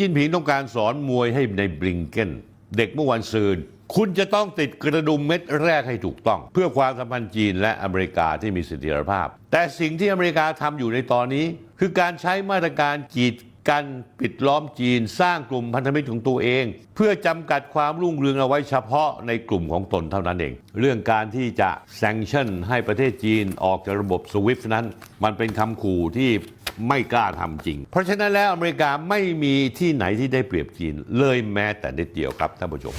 จิ้นผิงต้องการสอนมวยให้ในบลิงเกนเด็กเมื่อวันซืน คุณจะต้องติดกระดุมเม็ดแรกให้ถูกต้อง เพื่อความสัมพันธ์จีนและอเมริกาที่มีเสถียรภาพ แต่สิ่งที่อเมริกาทำอยู่ในตอนนี้ คือการใช้มาตรการกีดกันปิดล้อมจีนสร้างกลุ่มพันธมิตรของตัวเอง เพื่อจำกัดความรุ่งเรืองเอาไว้เฉพาะในกลุ่มของตนเท่านั้นเอง เรื่องการที่จะ sanction ให้ประเทศจีนออกจากระบบ SWIFT นั้น มันเป็นคำขู่ที่ ไม่กล้าทำจริง เพราะฉะนั้นแล้วอเมริกาไม่มีที่ไหนที่ได้เปรียบจีนเลยแม้แต่นิดเดียวครับท่านผู้ชม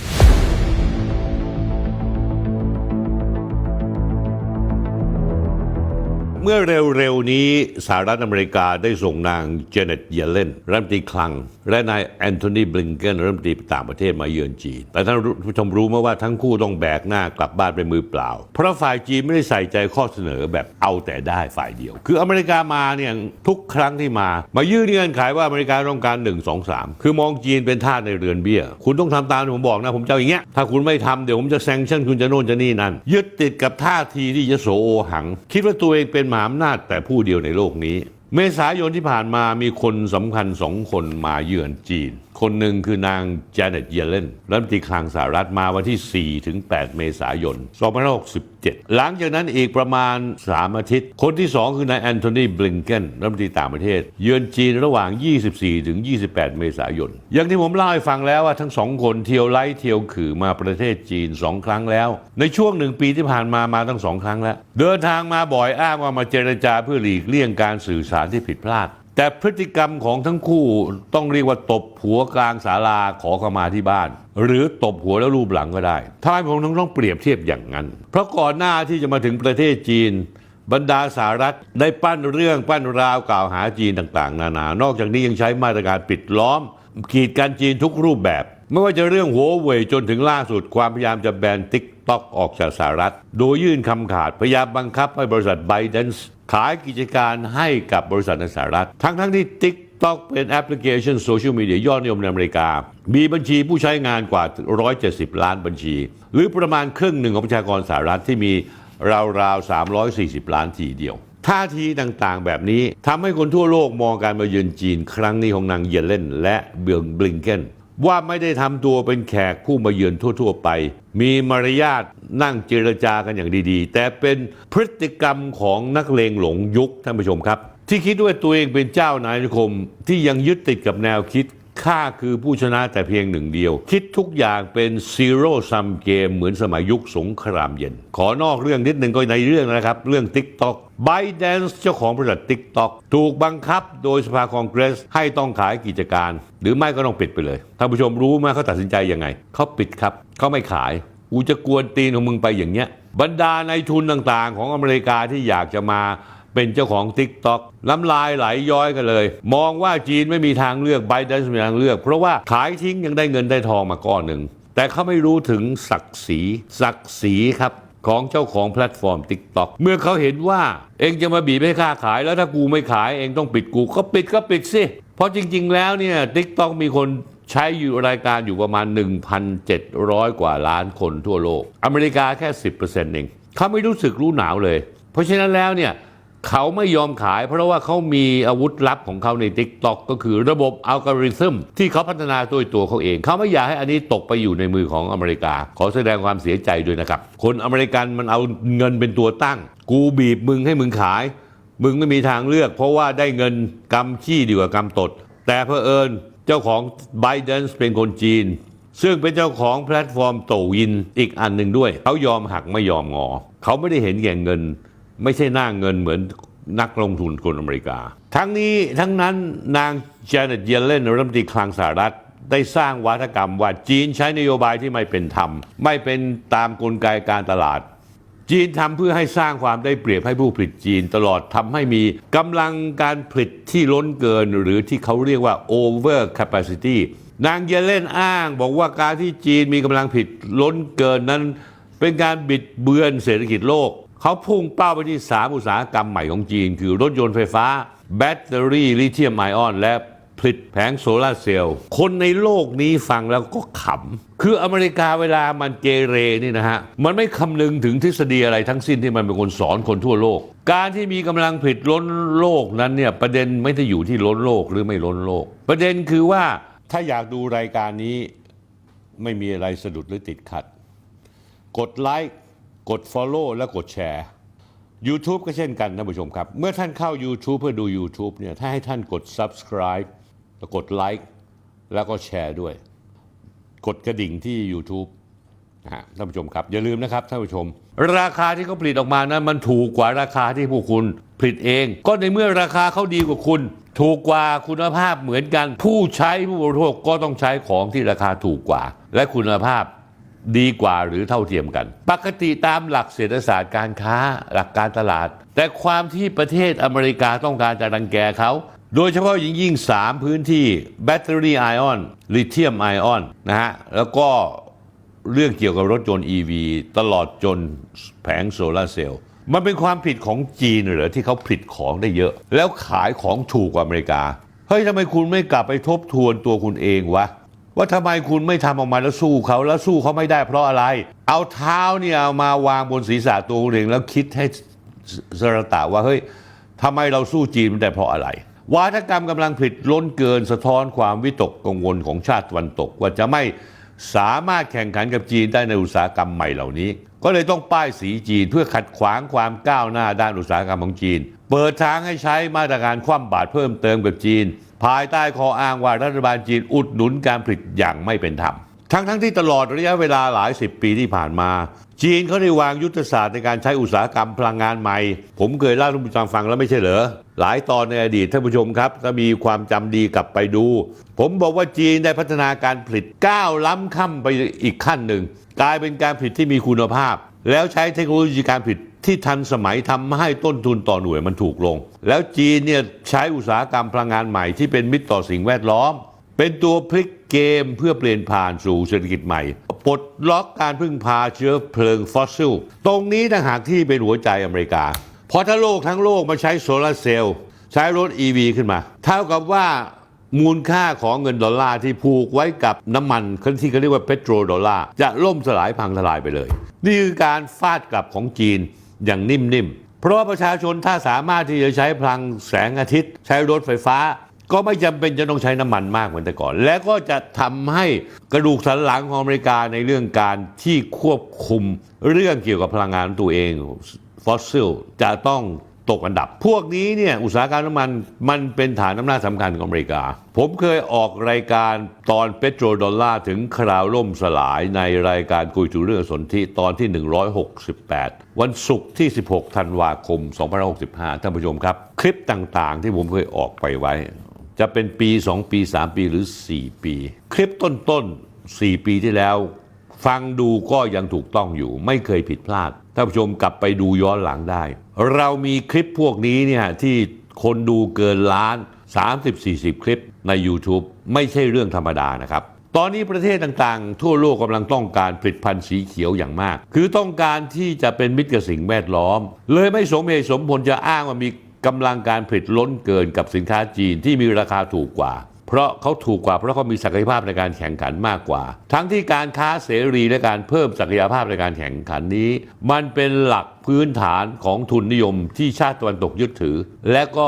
เมื่อเร็วๆนี้สหรัฐอเมริกาได้ส่งนางเจเน็ตเยเลนรัฐมนตรีคลัง และนายแอนโทนีบลิงเกนรัฐมนตรีต่างประเทศมาเยือนจีน แต่ท่านผู้ชมรู้ไหมว่าทั้งคู่ต้องแบกหน้ากลับบ้านไปมือเปล่า เพราะฝ่ายจีนไม่ได้ใส่ใจข้อเสนอแบบเอาแต่ได้ฝ่ายเดียว คืออเมริกามาเนี่ยทุกครั้งที่มา มายื่นเงื่อนไขว่าอเมริกาต้องการ 1 2 3 คือมองจีนเป็นท่าในเรือนเบี้ย คุณต้องทำตามที่ผมบอกนะผมจะอย่างเงี้ยถ้าคุณไม่ทำเดี๋ยวผมจะแซงชั่นคุณจะโน่นจะนี่นั่นยึดติดกับท่าทีที่ยโสโอหัง คิดว่าตัวเองเป็นมหาอำนาจแต่ผู้เดียวในโลกนี้ เมษายนที่ผ่านมามีคนสำคัญสองคนมาเยือนจีน คนหนึ่งคือนางจเน็ตเยเลนรัฐมนตรีคลังสหรัฐมาวันที่ 4 ถึง 8 เมษายน 2567 หลังจากนั้นอีกประมาณ 3 อาทิตย์ คนที่ 2 คือนายแอนโทนีบลิงเกนรัฐมนตรีต่างประเทศ เยือนจีนระหว่าง 24 ถึง 28 เมษายน อย่างที่ผมเล่าให้ฟังแล้วว่าทั้งสองคนเที่ยวไล่เที่ยวขือมาประเทศจีน 2 ครั้งแล้ว ในช่วงหนึ่งปีที่ผ่านมามาทั้งสองครั้งแล้ว เดินทางมาบ่อยอ้างว่ามาเจรจาเพื่อหลีกเลี่ยงการสื่อสารที่ผิดพลาด แต่พฤติกรรมของทั้งคู่ต้องเรียกว่าตบหัวกลางศาลาขอขมาที่บ้าน หรือตบหัวแล้วรูปหลังก็ได้ทำไมผมต้องต้องเปรียบเทียบอย่างนั้น เพราะก่อนหน้าที่จะมาถึงประเทศจีน บรรดาสหรัฐได้ปั้นเรื่องปั้นราวกล่าวหาจีนต่างๆ นานา นอกจากนี้ยังใช้มาตรการปิดล้อม กีดกันจีนทุกรูปแบบ ไม่ว่าจะเรื่องหัวเว่ยจนถึงล่าสุดความพยายามจะแบนติ๊กต็อกออกจากสหรัฐ โดยยื่นคำขาดพยายามบังคับให้บริษัทไบเดนส์ ขายกิจการให้กับบริษัทในสหรัฐ ทั้งๆที่ติ๊กต็อกเป็นแอปพลิเคชันโซเชียลมีเดียยอดนิยมในอเมริกา มีบัญชีผู้ใช้งานกว่า 170 ล้านบัญชี หรือประมาณครึ่งหนึ่งของประชากรสหรัฐที่มีราวๆ 340 ล้านทีเดียว ท่าทีต่างๆ แบบนี้ทำให้คนทั่วโลกมองการมาเยือนจีนครั้งนี้ของนางเยเลนและเบิลบลิงเกน ว่าไม่ได้ทำตัวเป็นแขกผู้มาเยือนทั่ว ๆ ไป มีมารยาทนั่งเจรจากันอย่างดีๆ แต่เป็นพฤติกรรมของนักเลงหลงยุคท่านผู้ชมครับ ที่คิดว่าตัวเองเป็นเจ้านายนิคมที่ยังยึดติดกับแนวคิด ข้าคือผู้ชนะแต่เพียงหนึ่งเดียว คิดทุกอย่างเป็น zero sum game เหมือนสมัยยุคสงครามเย็น ขอนอกเรื่องนิดหนึ่งก็ในเรื่องนะครับ เรื่อง TikTok b y d a n c e เจ้าของบริษัท TikTok ถูกบังคับโดยสภาคองเกรสให้ต้องขายกิจการ หรือไม่ก็ต้องปิดไปเลยท่านผู้ชมรู้ไหมเขาตัดสินใจยังไงเขาปิดครับเขาไม่ขายกูจะกวนตีนของมึงไปอย่างเงี้ยบรรดาในทุนต่างๆ ของอเมริกาที่อยากจะมา เป็นเจ้าของ Tik t o อกน้ำลายไหลย้อยกันเลย มองว่าจีนไม่มีทางเลือกไบเดนมีทางเลือก เพราะว่าขายทิ้งยังได้เงินได้ทองมาก้อนหนึ่ง แต่เขาไม่รู้ถึงศักดิ์ศรีศักดิ์ศรีครับของเจ้าของแพลตฟอร์ม TikTok เมื่อเขาเห็นว่าเองจะมาบีบให้ค่าขาย แล้วถ้ากูไม่ขายเองต้องปิดกูก็ปิดก็ปิดสิ เพราะจริง ๆ แล้วเนี่ย TikTok มีคนใช้อยู่รายการอยู่ประมาณ 1,700 กว่าล้านคนทั่วโลก อเมริกาแค่ 10%เองเขาไม่รู้สึกรู้หนาวเลย เพราะฉะนั้นแล้วเนี่ย เขาไม่ยอมขายเพราะว่าเขามีอาวุธลับของเขาใน Tik t o อกก็คือระบบอัลกอริทึมที่เขาพัฒนาด้วยตัวเขาเอง เขาไม่อยากให้อันนี้ตกไปอยู่ในมือของอเมริกา ขอแสดงความเสียใจด้วยนะครับ คนอเมริกันมันเอาเงินเป็นตัวตั้ง กูบีบมึงให้มึงขาย มึงไม่มีทางเลือก เพราะว่าได้เงินกำขี้ดีกว่ากำตด แต่เพอเอิญเจ้าของ b i d e n เป็นคนจีน ซึ่งเป็นเจ้าของแพลตฟอร์มโตวินอีกอันหนึ่งด้วย เขายอมหักไม่ยอมงอ เขาไม่ได้เห็นแก่เงิน ไม่ใช่หน้าเงินเหมือนนักลงทุนคนอเมริกา ทั้งนี้ทั้งนั้นนางเจเน็ตเยเลนรัฐมนตรีคลังสหรัฐได้สร้างวัฒกรรมว่าจีนใช้นโยบายที่ไม่เป็นธรรม ไม่เป็นตามกลไกการตลาด จีนทำเพื่อให้สร้างความได้เปรียบให้ผู้ผลิตจีนตลอดทำให้มีกำลังการผลิตที่ล้นเกินหรือที่เขาเรียกว่า over capacity นางเยเลนอ้างบอกว่าการที่จีนมีกำลังผลิตล้นเกินนั้น เป็นการบิดเบือนเศรษฐกิจโลก เขาพุ่งเป้าไปที่สามอุตสาหกรรมใหม่ของจีน คือรถยนต์ไฟฟ้า แบตเตอรี่ลิเธียมไอออน และผลิตแผงโซลาร์เซลล์ คนในโลกนี้ฟังแล้วก็ขำ คืออเมริกาเวลามันเกเรนี่นะฮะ มันไม่คำนึงถึงทฤษฎีอะไรทั้งสิ้นที่มันเป็นคนสอนคนทั่วโลก การที่มีกำลังผลิตล้นโลกนั้นเนี่ยประเด็นไม่ได้อยู่ที่ล้นโลกหรือไม่ล้นโลก ประเด็นคือว่าถ้าอยากดูรายการนี้ไม่มีอะไรสะดุดหรือติดขัด กดไลค์ กด Follow และกดแชร์ YouTube ก็เช่นกันท่านผู้ชมครับ เมื่อท่านเข้า YouTube เพื่อดู YouTube เนี่ยถ้าให้ท่านกด Subscribe แล้วกดไลค์แล้วก็แชร์ด้วย กดกระดิ่งที่ YouTube นะฮะท่านผู้ชมครับ อย่าลืมนะครับท่านผู้ชม ราคาที่เขาผลิตออกมานั้นมันถูกกว่าราคาที่พวกคุณผลิตเอง ก็ในเมื่อราคาเขาดีกว่าคุณ ถูกกว่าคุณภาพเหมือนกัน ผู้ใช้ผู้บริโภคก็ต้องใช้ของที่ราคาถูกกว่า และคุณภาพ ดีกว่าหรือเท่าเทียมกัน ปกติตามหลักเศรษฐศาสตร์การค้าหลักการตลาด แต่ความที่ประเทศอเมริกาต้องการจะรังแกเขา โดยเฉพาะยิ่งยิ่ง 3 พื้นที่แบตเตอรี่ไอออนลิเธียมไอออนนะฮะ แล้วก็เรื่องเกี่ยวกับรถยนต์ EV ตลอดจนแผงโซลาร์เซลล์มันเป็นความผิดของจีนเหรอที่เขาผลิตของได้เยอะ แล้วขายของถูกกว่าอเมริกาเฮ้ยทำไมคุณไม่กลับไปทบทวนตัวคุณเองวะ ว่าทำไมคุณไม่ทำออกมาแล้วสู้เขาแล้วสู้เขาไม่ได้เพราะอะไร เอาเท้าเนี่ยามาวางบนศีรษะตัวเองแล้วคิดให้สรตะว่าเฮ้ยทำไมเราสู้จีนไม่ได้เพราะอะไร วาทกรรมกำลังผลิตล้นเกินสะท้อนความวิตกกังวลของชาติตะวันตก ว่าจะไม่สามารถแข่งขันกับจีนได้ในอุตสาหกรรมใหม่เหล่านี้ ก็เลยต้องป้ายสีจีนเพื่อขัดขวางความก้าวหน้าด้านอุตสาหกรรมของจีน เปิดทางให้ใช้มาตรการคว่ำบาตรเพิ่มเติมกับจีน ภายใต้ข้ออ้างว่ารัฐบาลจีนอุดหนุนการผลิตอย่างไม่เป็นธรรม ทั้งทั้งที่ตลอดระยะเวลาหลายสิบปีที่ผ่านมา จีนเขาได้วางยุทธศาสตร์ในการใช้อุตสาหกรรมพลังงานใหม่ ผมเคยเล่าท่านผู้ชมฟังแล้วไม่ใช่เหรอ หลายตอนในอดีตท่านผู้ชมครับ ถ้ามีความจำดีกลับไปดู ผมบอกว่าจีนได้พัฒนาการผลิตก้าวล้ำค่ำไปอีกขั้นหนึ่งกลายเป็นการผลิตที่มีคุณภาพ แล้วใช้เทคโนโลยีการผลิต ที่ทันสมัยทำให้ต้นทุนต่อหน่วยมันถูกลง แล้วจีนเนี่ยใช้อุตสาหกรรมพลังงานใหม่ที่เป็นมิตรต่อสิ่งแวดล้อม เป็นตัวพลิกเกมเพื่อเปลี่ยนผ่านสู่เศรษฐกิจใหม่ปลดล็อกการพึ่งพาเชื้อเพลิงฟอสซิล ตรงนี้ต่างหากที่เป็นหัวใจอเมริกา เพราะถ้าโลกทั้งโลกมาใช้โซลาร์เซลล์ใช้รถ EV ขึ้นมา เท่ากับว่ามูลค่าของเงินดอลลาร์ที่ผูกไว้กับน้ำมันที่เขาเรียกว่าเปโตรดอลลาร์จะล่มสลายพังทลายไปเลย นี่คือการฟาดกลับของจีน อย่างนิ่มๆ เพราะว่าประชาชนถ้าสามารถที่จะใช้พลังแสงอาทิตย์ ใช้รถไฟฟ้า ก็ไม่จำเป็นจะต้องใช้น้ำมันมากเหมือนแต่ก่อน และก็จะทำให้กระดูกสันหลังของอเมริกาในเรื่องการที่ควบคุมเรื่องเกี่ยวกับพลังงานตัวเองฟอสซิลจะต้อง ตกอันดับ พวกนี้เนี่ยอุตสาหกรรมน้ำมันมันเป็นฐานอำนาจสำคัญของอเมริกา ผมเคยออกรายการตอนเปโตรดอลลาร์ถึงคราวล่มสลายในรายการคุยถึงเรื่องสนธิตอนที่ 168 วันศุกร์ที่ 16 ธันวาคม 2565 ท่านผู้ชมครับ คลิปต่างๆ ที่ผมเคยออกไปไว้ จะเป็นปี 2 ปี 3 ปีหรือ 4 ปี คลิปต้นๆ4 ปีที่แล้ว ฟังดูก็ยังถูกต้องอยู่ ไม่เคยผิดพลาด ท่านผู้ชมกลับไปดูย้อนหลังได้ เรามีคลิปพวกนี้เนี่ยที่คนดูเกินล้าน 30-40 คลิปใน YouTube ไม่ใช่เรื่องธรรมดานะครับ ตอนนี้ประเทศต่างๆ ทั่วโลกกำลังต้องการผลิตภัณฑ์สีเขียวอย่างมาก คือต้องการที่จะเป็นมิตรกับสิ่งแวดล้อม เลยไม่สมเหตุสมผลจะอ้างว่ามีกำลังการผลิตล้นเกินกับสินค้าจีนที่มีราคาถูกกว่า เพราะเขาถูกกว่าเพราะเขามีศักยภาพในการแข่งขันมากกว่า ทั้งที่การค้าเสรีและการเพิ่มศักยภาพในการแข่งขันนี้ มันเป็นหลักพื้นฐานของทุนนิยมที่ชาติตะวันตกยึดถือ และก็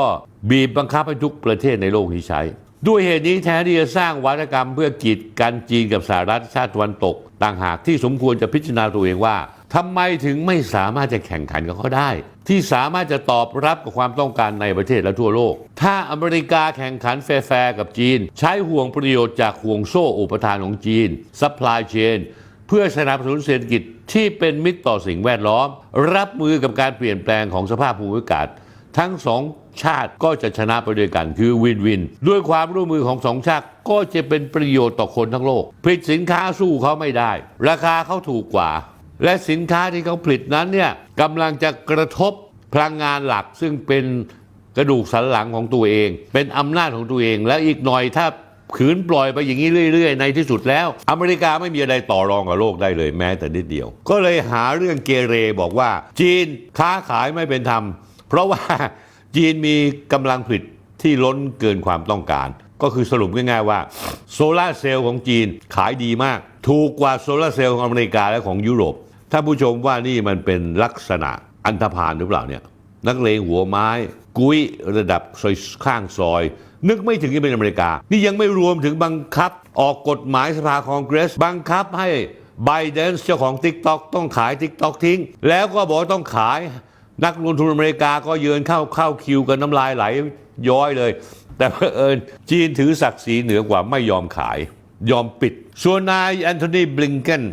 บีบบังคับให้ทุกประเทศในโลกนี้ใช้ ด้วยเหตุนี้แทนที่จะสร้างวัฒกรรมเพื่อกีดกันจีนกับสหรัฐชาติตะวันตก ต่างหากที่สมควรจะพิจารณาตัวเองว่า ทำไมถึงไม่สามารถจะแข่งขันกับเขาได้ ที่สามารถจะตอบรับกับความต้องการในประเทศและทั่วโลก ถ้าอเมริกาแข่งขันแฟร์กับจีน ใช้ห่วงประโยชน์จากห่วงโซ่อุปทานของจีน supply chain เพื่อสนับสนุนเศรษฐกิจที่เป็นมิตรต่อสิ่งแวดล้อม รับมือกับการเปลี่ยนแปลงของสภาพภูมิอากาศ ทั้งสองชาติก็จะชนะไปด้วยกันคือวินวิน ด้วยความร่วมมือของสองชาติก็จะเป็นประโยชน์ต่อคนทั้งโลกผลิตสินค้าสู้เขาไม่ได้ ราคาเขาถูกกว่า และสินค้าที่เขาผลิตนั้นเนี่ยกำลังจะกระทบพลังงานหลักซึ่งเป็นกระดูกสันหลังของตัวเอง เป็นอำนาจของตัวเอง และอีกหน่อยถ้าขืนปล่อยไปอย่างนี้เรื่อย ๆ ในที่สุดแล้ว อเมริกาไม่มีอะไรต่อรองกับโลกได้เลยแม้แต่นิดเดียว ก็เลยหาเรื่องเกเรบอกว่า จีนค้าขายไม่เป็นธรรม เพราะว่าจีนมีกำลังผลิตที่ล้นเกินความต้องการ ก็คือสรุปง่ายๆว่าโซลาร์เซลล์ของจีนขายดีมาก ถูกกว่าโซลาร์เซลล์ของอเมริกาและของยุโรป ถ้าผู้ชมว่านี่มันเป็นลักษณะอันธพาลหรือเปล่าเนี่ยนักเลงหัวไม้ กุ้ยระดับซอยข้างซอย นึกไม่ถึงจะเป็นอเมริกา นี่ยังไม่รวมถึงบังคับ ออกกฎหมายสภาคองเกรส บังคับให้ไบเดนเจ้าของ t ิ k t o k ต้องขาย t ิ k t o k ทิ้ง แล้วก็บอกว่าต้องขายนักลงทุนอเมริกาก็ยืนเข้าเข้าคิวกันน้ำลายไหลย้อยเลย แต่เผอิญจีนถือศักดิ์ศรีเหนือกว่าไม่ยอมขาย ยอมปิด ส่วนนายแอนโทนีบลิงเกน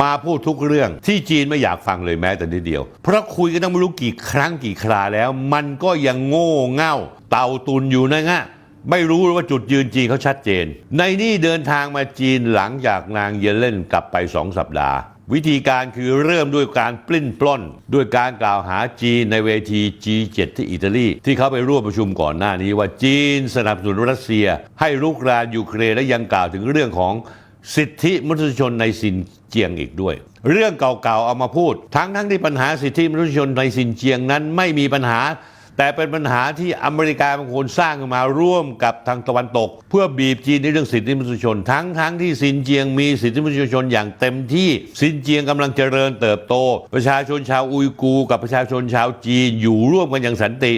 มาพูดทุกเรื่องที่จีนไม่อยากฟังเลยแม้แต่นิดเดียว เพราะคุยกันตั้งไม่รู้กี่ครั้งกี่คราแล้ว มันก็ยังโง่เง่า เต่าตุนอยู่นะงะไม่รู้ว่าจุดยืนจีนเขาชัดเจน ในนี่เดินทางมาจีนหลังจากนางเยเลนกลับไปสองสัปดาห์ วิธีการคือเริ่มด้วยการปลิ้นปล้น ด้วยการกล่าวหาจีนในเวที G7 ที่อิตาลี ที่เขาไปร่วมประชุมก่อนหน้านี้ว่าจีนสนับสนุนรัสเซีย ให้ลุกรานยูเครนและยังกล่าวถึงเรื่องของ สิทธิมนุษยชนในซินเจียงอีกด้วย เรื่องเก่าๆเอามาพูด ทั้งทั้งที่ปัญหาสิทธิมนุษยชนในซินเจียงนั้นไม่มีปัญหา แต่เป็นปัญหาที่อเมริกาเป็นคนสร้างขึ้นมาร่วมกับทางตะวันตก เพื่อบีบจีนในเรื่องสิทธิมนุษยชน ทั้งทั้งที่ซินเจียงมีสิทธิมนุษยชนอย่างเต็มที่ซินเจียงกำลังเจริญเติบโต ประชาชนชาวอุยกูร์กับประชาชนชาวจีนอยู่ร่วมกันอย่างสันติ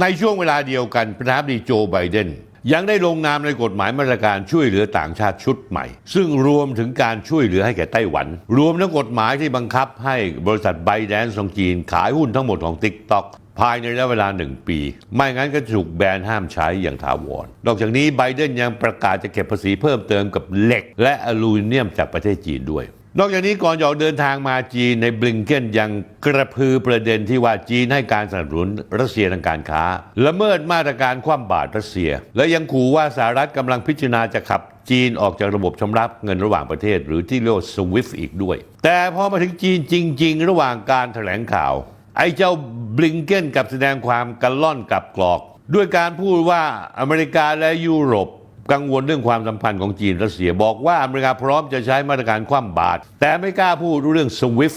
ในช่วงเวลาเดียวกันประธานาธิบดีโจไบเดน ยังได้ลงนามในกฎหมายมาตรการช่วยเหลือต่างชาติชุดใหม่ ซึ่งรวมถึงการช่วยเหลือให้แก่ไต้หวัน รวมทั้งกฎหมายที่บังคับให้บริษัทไบแดนของจีน ขายหุ้นทั้งหมดของ TikTok ภายในระยะเวลาหนึ่งปี ไม่งั้นก็จะถูกแบนห้ามใช้อย่างถาวร นอกจากนี้ไบเดนยังประกาศจะเก็บภาษีเพิ่มเติมกับเหล็ก และอลูมิเนียมจากประเทศจีนด้วย นอกจากนี้ก่อนจะออกเดินทางมาจีนในบลิงเกนยังกระพือประเด็นที่ว่าจีนให้การสนับสนุนรัสเซียทางการค้า ละเมิดมาตรการคว่ำบาตรรัสเซีย และยังขู่ว่าสหรัฐกำลังพิจารณาจะขับจีนออกจากระบบชำระเงินระหว่างประเทศ หรือที่เรียกว่าสวิฟอีกด้วย แต่พอมาถึงจีนจริง ๆ ระหว่างการแถลงข่าว ไอ้เจ้าบลิงเกนกับแสดงความกระล่อนกับกรอก ด้วยการพูดว่าอเมริกาและยุโรป กังวลเรื่องความสัมพันธ์ของจีนรัสเซียบอกว่าอเมริกาพร้อมจะใช้มาตรการคว่ำบาตรแต่ไม่กล้าพูดเรื่องสวิฟ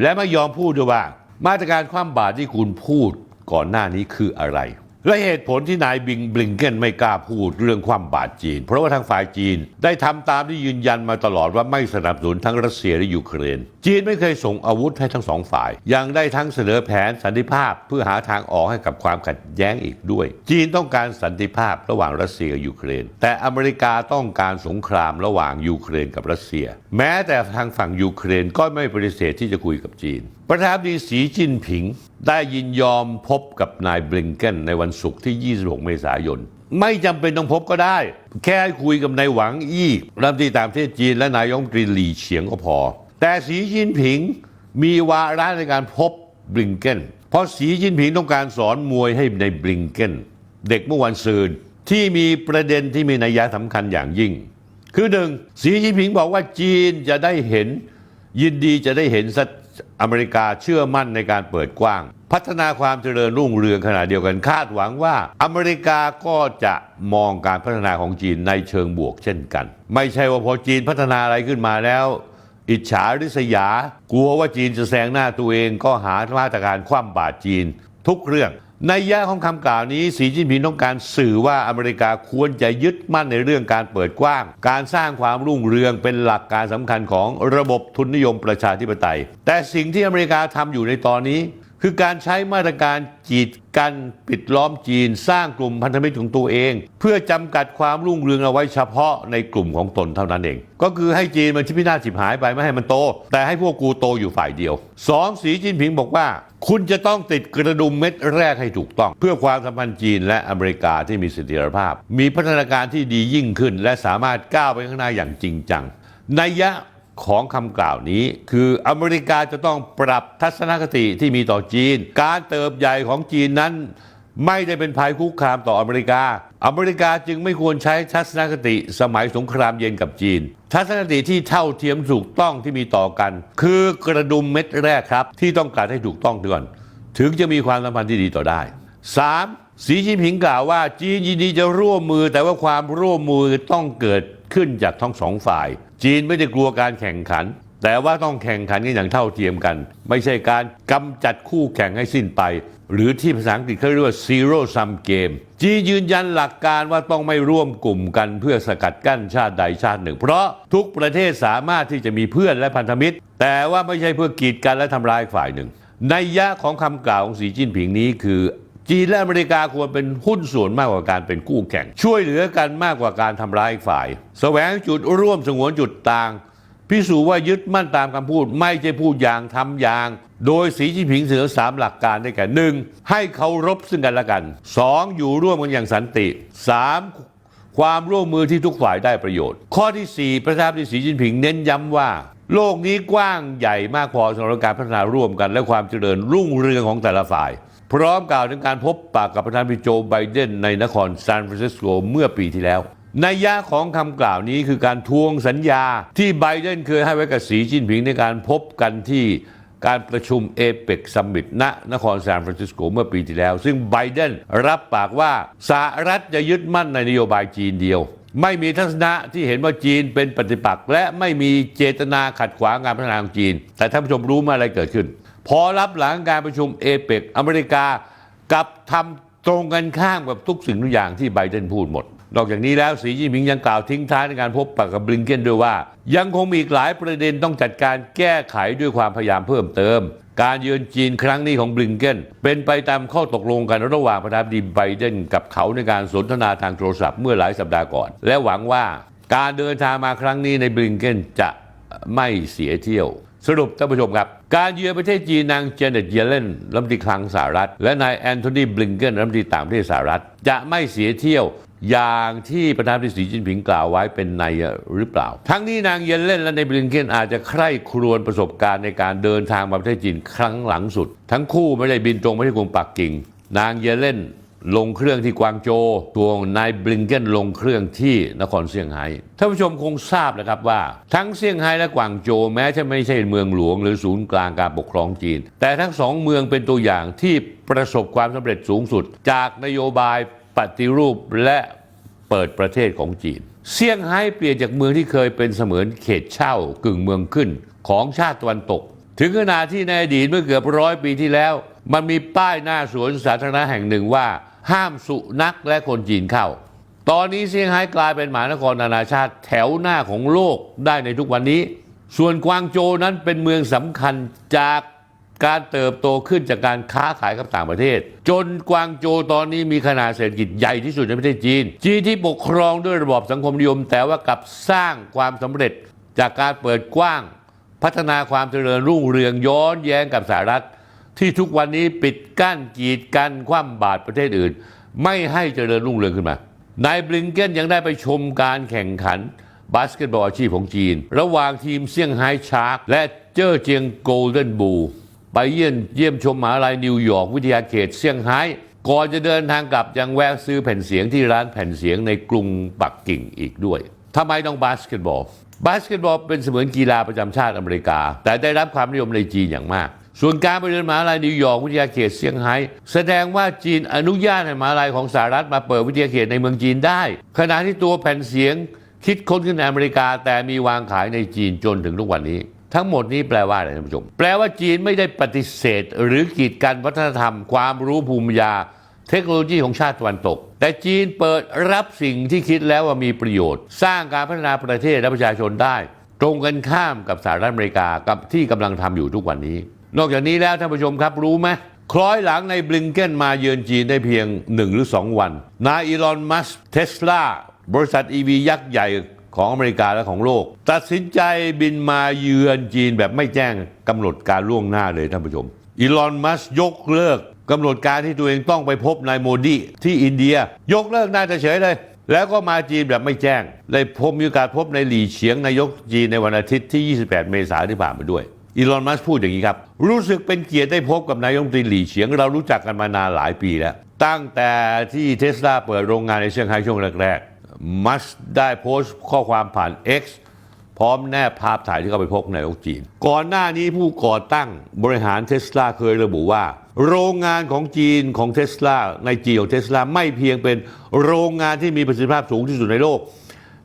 และไม่ยอมพูดด้วยว่า มาตรการคว่ำบาตรที่คุณพูดก่อนหน้านี้คืออะไร และเหตุผลที่นายบิงบลิงเกนไม่กล้าพูดเรื่องความบาตรจีน เพราะว่าทางฝ่ายจีนได้ทำตามที่ยืนยันมาตลอดว่าไม่สนับสนุนทั้งรัสเซียและยูเครน จีนไม่เคยส่งอาวุธให้ทั้งสองฝ่าย ยังได้ทั้งเสนอแผนสันติภาพเพื่อหาทางออกให้กับความขัดแย้งอีกด้วย จีนต้องการสันติภาพระหว่างรัสเซียกับยูเครน แต่อเมริกาต้องการสงครามระหว่างยูเครนกับรัสเซีย แม้แต่ทางฝั่งยูเครนก็ไม่ปฏิเสธที่จะคุยกับจีนประธานดีสีจิ้นผิง ได้ยินยอมพบกับนายบลิงเกนในวันศุกร์ที่ 26 เมษายน ไม่จำเป็นต้องพบก็ได้ แค่คุยกับนายหวังอี้รัฐมนตรีต่างประเทศจีนและนายกรัฐมนตรีหลี่เฉียงก็พอ แต่สีจิ้นผิงมีวาระในการพบบลิงเกนเพราะสีจิ้นผิงต้องการสอนมวยให้ในบลิงเกนเด็กเมื่อวันซืนที่มีประเด็นที่มีนัยยะสำคัญอย่างยิ่ง คือหนึ่งสีจิ้นผิงบอกว่าจีนจะได้เห็น ยินดีจะได้เห็นส อเมริกาเชื่อมั่นในการเปิดกว้าง พัฒนาความเจริญรุ่งเรืองขณะเดียวกันคาดหวังว่า อเมริกาก็จะมองการพัฒนาของจีนในเชิงบวกเช่นกัน ไม่ใช่ว่าพอจีนพัฒนาอะไรขึ้นมาแล้ว อิจฉาริษยา กลัวว่าจีนจะแซงหน้าตัวเองก็หามาตรการคว่ำบาตรจีน ทุกเรื่อง ในยะของคำกล่าวนี้สีจิ้นผิงต้องการสื่อว่าอเมริกาควรจะยึดมั่นในเรื่องการเปิดกว้าง การสร้างความรุ่งเรืองเป็นหลักการสำคัญของระบบทุนนิยมประชาธิปไตย แต่สิ่งที่อเมริกาทำอยู่ในตอนนี้ คือการใช้มาตรการจีดกันปิดล้อมจีนสร้างกลุ่มพันธมิตรของตัวเอง เพื่อจำกัดความรุ่งเรืองเอาไว้เฉพาะในกลุ่มของตนเท่านั้นเอง ก็คือให้จีนมันชิพินาศฉิบหายไปไม่ให้มันโต แต่ให้พวกกูโตอยู่ฝ่ายเดียวสองสีจิ้นผิงบอกว่า คุณจะต้องติดกระดุมเม็ดแรกให้ถูกต้อง เพื่อความสัมพันธ์จีนและอเมริกาที่มีเสถียรภาพ มีพัฒนาการที่ดียิ่งขึ้น และสามารถก้าวไปข้างหน้าอย่างจริงจังนัยยะ ของคำกล่าวนี้ คืออเมริกาจะต้องปรับทัศนคติที่มีต่อจีน การเติบใหญ่ของจีนนั้นไม่ได้เป็นภัยคุกคามต่ออเมริกา อเมริกาจึงไม่ควรใช้ทัศนคติสมัยสงครามเย็นกับจีน ทัศนคติที่เท่าเทียมถูกต้องที่มีต่อกัน คือกระดุมเม็ดแรกครับ ที่ต้องการให้ถูกต้องก่อน ถึงจะมีความสัมพันธ์ที่ดีต่อได้ 3. สีจิ้นผิงกล่าวว่าจีนยินดีจะร่วมมือแต่ว่าความร่วมมือต้องเกิดขึ้นจากทั้งสองฝ่าย จีนไม่ได้กลัวการแข่งขัน แต่ว่าต้องแข่งขันกันอย่างเท่าเทียมกัน ไม่ใช่การกำจัดคู่แข่งให้สิ้นไป หรือที่ภาษาอังกฤษเขาเรียกว่า zero sum game จีนยืนยันหลักการว่าต้องไม่ร่วมกลุ่มกันเพื่อสกัดกั้นชาติใดชาติหนึ่ง เพราะทุกประเทศสามารถที่จะมีเพื่อนและพันธมิตร แต่ว่าไม่ใช่เพื่อกีดกันและทำลายฝ่ายหนึ่งในยยะของคำกล่าวของสีจิ้นผิงนี้คือ จีนและอเมริกาควรเป็นหุ้นส่วนมากกว่าการเป็นคู่แข่ง ช่วยเหลือกันมากกว่าการทำร้ายฝ่าย แสวงจุดร่วมสงวนจุดต่าง พิสูจน์ว่ายึดมั่นตามคำพูด ไม่ใช่พูดอย่างทำอย่าง โดยสีจิ้นผิงเสนอสามหลักการได้แก่หนึ่งให้เคารพซึ่งกันและกันสองอยู่ร่วมกันอย่างสันติสามความร่วมมือที่ทุกฝ่ายได้ประโยชน์ ข้อที่ 4 ประธานาธิบดีสีจิ้นผิงเน้นย้ำว่า โลกนี้กว้างใหญ่มากพอสำหรับการพัฒนาร่วมกัน และความเจริญรุ่งเรืองของแต่ละฝ่าย พร้อมกล่าวถึงการพบปะกับประธานาธิบดีโจไบเดนในนครซานฟรานซิสโกเมื่อปีที่แล้วนัยยะของคำกล่าวนี้คือการทวงสัญญาที่ไบเดนเคยให้ไว้กับสีจิ้นผิงในการพบกันที่การประชุมเอเปกซัมมิตณนครซานฟรานซิสโกเมื่อปีที่แล้ว ซึ่งไบเดนรับปากว่าสหรัฐจะยึดมั่นในนโยบายจีนเดียว ไม่มีทัศนะที่เห็นว่าจีนเป็นปฏิปักษ์และไม่มีเจตนาขัดขวางการพัฒนาของจีน แต่ท่านผู้ชมรู้ไหมาอะไรเกิดขึ้น พอรับหลังการประชุมเอเปกอเมริกากับทำตรงกันข้ามกับทุกสิ่งทุกอย่างที่ไบเดนพูดหมด นอกจากนี้แล้วสีจิ้นผิงยังกล่าวทิ้งท้ายในการพบปะกับบลิงเกนด้วยว่า ยังคงมีอีกหลายประเด็นต้องจัดการแก้ไขด้วยความพยายามเพิ่มเติม การเยือนจีนครั้งนี้ของบลิงเกนเป็นไปตามข้อตกลงกันระหว่างประธานาธิบดีไบเดนกับเขาในการสนทนาทางโทรศัพท์เมื่อหลายสัปดาห์ก่อน และหวังว่าการเดินทางมาครั้งนี้ในบลิงเกนจะไม่เสียเที่ยว สรุปท่านผู้ชมครับ การเยือนประเทศจีนนางเจเน็ตเยเลนรัฐมนตรีคลังสหรัฐ และนายแอนโทนีบลิงเกนรัฐมนตรีต่างประเทศสหรัฐ จะไม่เสียเที่ยวอย่างที่ประธานาธิบดีสีจิ้นผิงกล่าวไว้เป็นในยหรือเปล่า ทั้งนี้นางเยเลนและนายบลิงเกนอาจจะใคร่ครวญประสบการณ์ในการเดินทางมาประเทศจีนครั้งหลังสุด ทั้งคู่ไม่ได้บินตรงไปที่กรุงปักกิ่ง นางเยเลน ลงเครื่องที่กวางโจวตัวนายบลิงเกนลงเครื่องที่นครเซี่ยงไฮ้ท่านผู้ชมคงทราบนะครับว่า ทั้งเซี่ยงไฮ้และกวางโจวแม้จะไม่ใช่เมืองหลวงหรือศูนย์กลางการปกครองจีน แต่ทั้งสองเมืองเป็นตัวอย่างที่ประสบความสำเร็จสูงสุด จากนโยบายปฏิรูปและเปิดประเทศของจีน เซี่ยงไฮ้เปลี่ยนจากเมืองที่เคยเป็นเสมือนเขตเช่ากึ่งเมืองขึ้นของชาติตะวันตก ถึงขนาดที่ในอดีตเมื่อเกือบร้อยปีที่แล้ว มันมีป้ายหน้าสวนสาธารณะแห่งหนึ่งว่า ห้ามสุนัขและคนจีนเข้า ตอนนี้เซี่ยงไฮ้กลายเป็นมหานครนานาชาติแถวหน้าของโลกได้ในทุกวันนี้ ส่วนกวางโจวนั้นเป็นเมืองสำคัญจากการเติบโตขึ้นจากการค้าขายกับต่างประเทศ จนกวางโจวตอนนี้มีขนาดเศรษฐกิจใหญ่ที่สุดในประเทศจีน จีนที่ปกครองด้วยระบอบสังคมนิยม แต่ว่ากลับสร้างความสำเร็จจากการเปิดกว้าง พัฒนาความเจริญรุ่งเรืองย้อนแย้งกับสหรัฐ ที่ทุกวันนี้ปิดกั้นกีดกันคว่ำบาตรประเทศอื่น ไม่ให้เจริญรุ่งเรืองขึ้นมานายบลิงเกนยังได้ไปชมการแข่งขันบาสเกตบอลอาชีพของจีน ระหว่างทีมเซี่ยงไฮ้ชาร์กและเจ้อเจียงโกลเด้นบูไปเยี่ยมเยี่ยมชมมหาลัยนิวยอร์กวิทยาเขตเซี่ยงไฮ้ก่อนจะเดินทางกลับยังแวะซื้อแผ่นเสียงที่ร้านแผ่นเสียงในกรุงปักกิ่งอีกด้วยทำไมต้องบาสเกตบอล บาสเกตบอลเป็นเสมือนกีฬาประจำชาติอเมริกา แต่ได้รับความนิยมในจีนอย่างมาก ส่วนการไปเรียนมหาลัยนิวยอร์กวิทยาเขตเซี่ยงไฮ้แสดงว่าจีนอนุญาตให้มหาลัยของสหรัฐมาเปิดวิทยาเขตในเมืองจีนได้ ขณะที่ตัวแผ่นเสียงคิดค้นขึ้นในอเมริกา แต่มีวางขายในจีนจนถึงทุกวันนี้ ทั้งหมดนี้แปลว่าอะไรท่านผู้ชม แปลว่าจีนไม่ได้ปฏิเสธ หรือกีดกันวัฒนธรรม ความรู้ภูมิปัญญาเทคโนโลยีของชาติตะวันตก แต่จีนเปิดรับสิ่งที่คิดแล้วว่ามีประโยชน์ สร้างการพัฒนาประเทศและประชาชนได้ ตรงกันข้ามกับสหรัฐอเมริกากับที่กำลังทำอยู่ทุกวันนี้ นอกจากนี้แล้วท่านผู้ชมครับรู้ไหมคล้อยหลังในบลิงเกนมาเยือนจีนได้เพียง 1 หรือ 2 วัน นายอีลอน มัสเทสลา บริษัท EV ยักษ์ใหญ่ของอเมริกาและของโลก ตัดสินใจบินมาเยือนจีนแบบไม่แจ้งกำหนดการล่วงหน้าเลยท่านผู้ชม อีลอน มัสยกเลิกกำหนดการที่ตัวเองต้องไปพบนายโมดีที่อินเดีย ยกเลิกน่าจะเฉยเลย แล้วก็มาจีนแบบไม่แจ้ง ได้พบมีโอกาสพบในหลี่เฉียงนายกจีนในวันอาทิตย์ที่ 28 เมษายนที่ผ่านมาด้วย อีลอน มัสพูดอย่างนี้ครับ รู้สึกเป็นเกียรติได้พบกับนายกรัฐมนตรีหลี่เฉียง เรารู้จักกันมานานหลายปีแล้ว ตั้งแต่ที่เทสลาเปิดโรงงานในเซี่ยงไฮ้ช่วงแรกๆ มัสได้โพสต์ข้อความผ่าน X พร้อมแนบภาพถ่ายที่เขาไปพบในนายกจีน ก่อนหน้านี้ผู้ก่อตั้งบริหารเทสลาเคยระบุว่า โรงงานของจีนของเทสลาในจีนของเทสลาไม่เพียงเป็นโรงงานที่มีประสิทธิภาพสูงที่สุดในโลก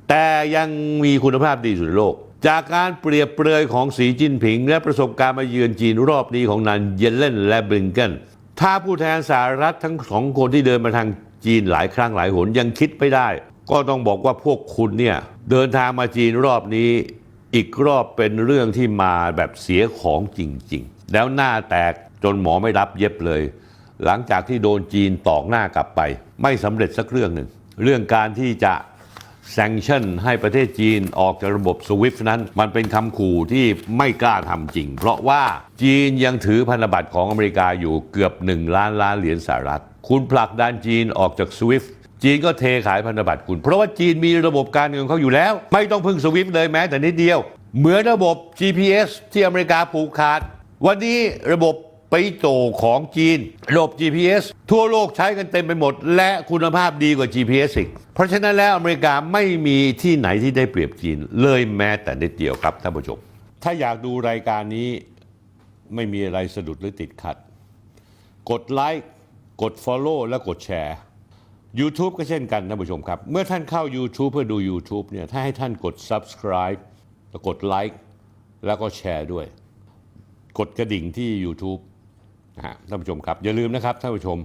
แต่ยังมีคุณภาพดีสุดในโลก จากการเปรียบเปรยของสีจิ้นผิง และประสบการณ์มาเยือนจีนรอบนี้ของนันเยเลนและบลิงเกนถ้าผู้แทนสหรัฐทั้งสองคนที่เดินมาทางจีนหลายครั้งหลายหนยังคิดไม่ได้ ก็ต้องบอกว่าพวกคุณเนี่ยเดินทางมาจีนรอบนี้ อีกรอบเป็นเรื่องที่มาแบบเสียของจริง ๆ แล้วหน้าแตกจนหมอไม่รับเย็บเลย หลังจากที่โดนจีนตอกหน้ากลับไป ไม่สำเร็จสักเรื่องหนึ่งเรื่องการที่จะ sanction ให้ประเทศจีนออกจากระบบ SWIFT นั้น มันเป็นคำขู่ที่ไม่กล้าทำจริง เพราะว่าจีนยังถือพันธบัตรของอเมริกาอยู่เกือบ 1 ล้านล้านเหรียญสหรัฐ คุณผลักดันจีนออกจาก SWIFT จีนก็เทขายพันธบัตรคุณ เพราะว่าจีนมีระบบการเงินเขาอยู่แล้ว ไม่ต้องพึ่ง SWIFT เลยแม้แต่นิดเดียว เหมือนระบบ GPS ที่อเมริกาผูกขาด วันนี้ระบบ ไปโตของจีนระบบ GPS ทั่วโลกใช้กันเต็มไปหมด และคุณภาพดีกว่า GPS อีก เพราะฉะนั้นแล้วอเมริกาไม่มีที่ไหนที่ได้เปรียบจีน เลยแม้แต่นิดเดียวครับท่านผู้ชม ถ้าอยากดูรายการนี้ไม่มีอะไรสะดุดหรือติดขัด กดไลค์กด Follow และกดแชร์ YouTube ก็เช่นกันท่านผู้ชมครับ เมื่อท่านเข้า YouTube เพื่อดู YouTube เนี่ยถ้าให้ท่านกด Subscribe แล้วกดไลค์แล้วก็แชร์ด้วย กดกระดิ่งที่ YouTube นะฮะท่านผู้ชมครับอย่าลืมนะครับท่านผู้ชม